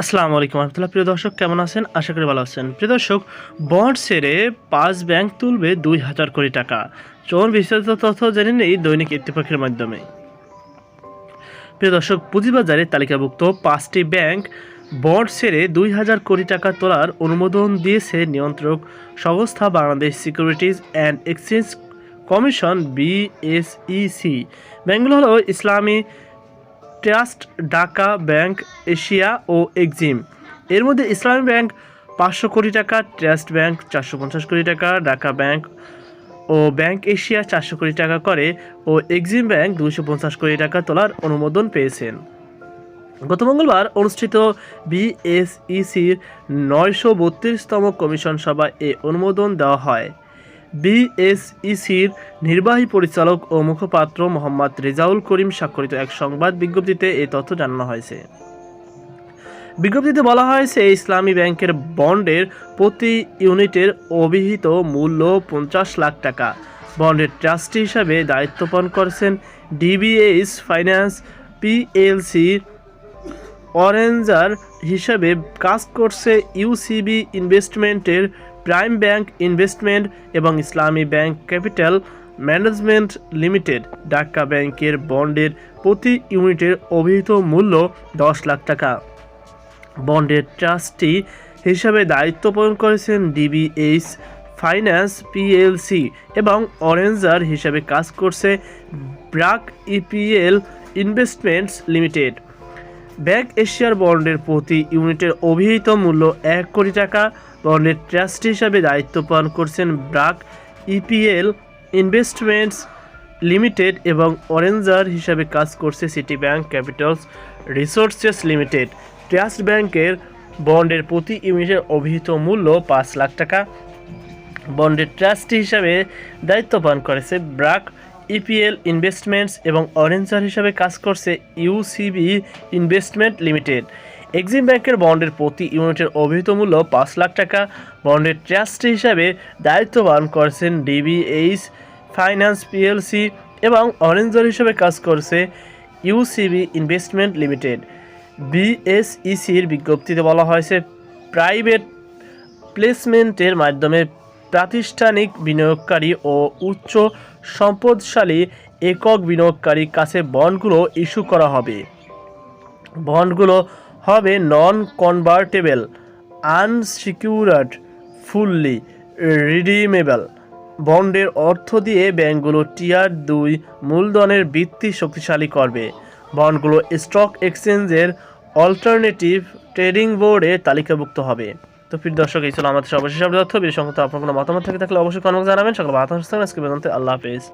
আসসালামু আলাইকুম রহমতুল্লাহ। প্রিয় দর্শক, কেমন আছেন? আশা করি ভালো আছেন। প্রিয় দর্শক, বন্ড সেরে পাঁচ ব্যাংক তুলবে দুই হাজার কোটি টাকা। চলুন বিস্তারিত তথ্য জেনে নেই দৈনিক ইত্তেফাকের মাধ্যমে। প্রিয় দর্শক, পুঁজিবাজারে তালিকাভুক্ত পাঁচটি ব্যাংক বন্ড সেরে দুই হাজার কোটি টাকা তোলার অনুমোদন দিয়েছে নিয়ন্ত্রক সংস্থা Bangladesh securities and exchange commission, BSEC. ব্যাংকগুলো হলো Islami trust, Dhaka bank, Asia ও এক্সিম। এর মধ্যে ইসলামী ব্যাংক পাঁচশো কোটি টাকা, ট্রাস্ট ব্যাংক চারশো পঞ্চাশ কোটি টাকা, ঢাকা ব্যাংক ও ব্যাংক এশিয়া চারশো কোটি টাকা করে ও এক্সিম ব্যাংক দুশো পঞ্চাশ কোটি টাকা তোলার অনুমোদন পেয়েছেন। গত মঙ্গলবার অনুষ্ঠিত বিএসইসির নয়শো বত্রিশতম কমিশন সভায় এ অনুমোদন দেওয়া হয়। বিএসইসির নির্বাহী পরিচালক ও মুখপাত্র মোহাম্মদ রেজাউল করিম স্বাক্ষরিত এক সংবাদ বিজ্ঞপ্তিতে এই তথ্য জানানো হয়েছে। বিজ্ঞপ্তিতে বলা হয়েছে ইসলামী ব্যাংকের বন্ডের প্রতি ইউনিটের অভিহিত মূল্য পঞ্চাশ লাখ টাকা। বন্ডের ট্রাস্টি হিসাবে দায়িত্ব পালন করছেন ডিবিএস ফাইন্যান্স পিএলসি অরেঞ্জার হিসাবে কাজ করছে ইউসিবি ইনভেস্টমেন্টের প্রাইম ব্যাংক ইনভেস্টমেন্ট এবং Islami bank capital management limited. Dhaka ব্যাংকের বন্ডের প্রতি ইউনিটের অভিহিত মূল্য দশ লাখ টাকা। বন্ডের ট্রাস্টি হিসাবে দায়িত্ব পালন করেছেন ডিবিএইচ ফাইন্যান্স পিএলসি এবং অরেঞ্জার হিসাবে কাজ করছে BRAC EPL investments limited. Bank এশিয়ার বন্ডের প্রতি ইউনিটের অভিহিত মূল্য এক কোটি টাকা বন্ডের ট্রাস্টি হিসাবে দায়িত্ব পালন করছেন ব্রাক ইপিএল ইনভেস্টমেন্টস লিমিটেড এবং অরেঞ্জার হিসাবে কাজ করছে city bank capitals resources limited. Trust ব্যাংকের বন্ডের প্রতি ইউনিটের অভিহিত মূল্য পাঁচ লাখ টাকা। বন্ডের ট্রাস্টি হিসাবে দায়িত্ব পালন করেছে ব্রাক ইপিএল ইনভেস্টমেন্টস এবং অরেঞ্জার হিসাবে কাজ করছে ইউসিবি ইনভেস্টমেন্ট লিমিটেড এক্সিম ব্যাংকের বন্ডের প্রতি ইউনিটের অভিহিত মূল্য পাঁচ লাখ টাকা। বন্ডের ট্রাস্টি হিসাবে দায়িত্ব পালন করছেন ডিবিএইচ ফাইন্যান্স পিএলসি এবং অরেঞ্জার হিসাবে কাজ করছে ইউসিবি ইনভেস্টমেন্ট লিমিটেড বিএসইসির বিজ্ঞপ্তিতে বলা হয়েছে প্রাইভেট প্লেসমেন্টের মাধ্যমে প্রাতিষ্ঠানিক বিনিয়োগকারী ও উচ্চ সম্পদশালী একক বিনিয়োগকারীর কাছে বন্ডগুলো ইস্যু করা হবে। বন্ডগুলো হবে non convertible unsecured fully redeemable বন্ডের অর্থ দিয়ে ব্যাংকগুলো টিয়ার দুই মূলধনের ভিত্তি শক্তিশালী করবে। বন্ডগুলো স্টক এক্সচেঞ্জের অল্টারনেটিভ ট্রেডিং বোর্ডে তালিকাভুক্ত হবে। তো প্রিয় দর্শক, এই ছিল আমাদের সর্বশেষ আপডেট তথ্য। বিশেষ সংক্রান্ত আপনার কোনো মতামত থেকে থাকলে অবশ্যই কমেন্ট জানাবেন। সকল বাতাস আজকে বেদান্তে আল্লাহ হাফেজ।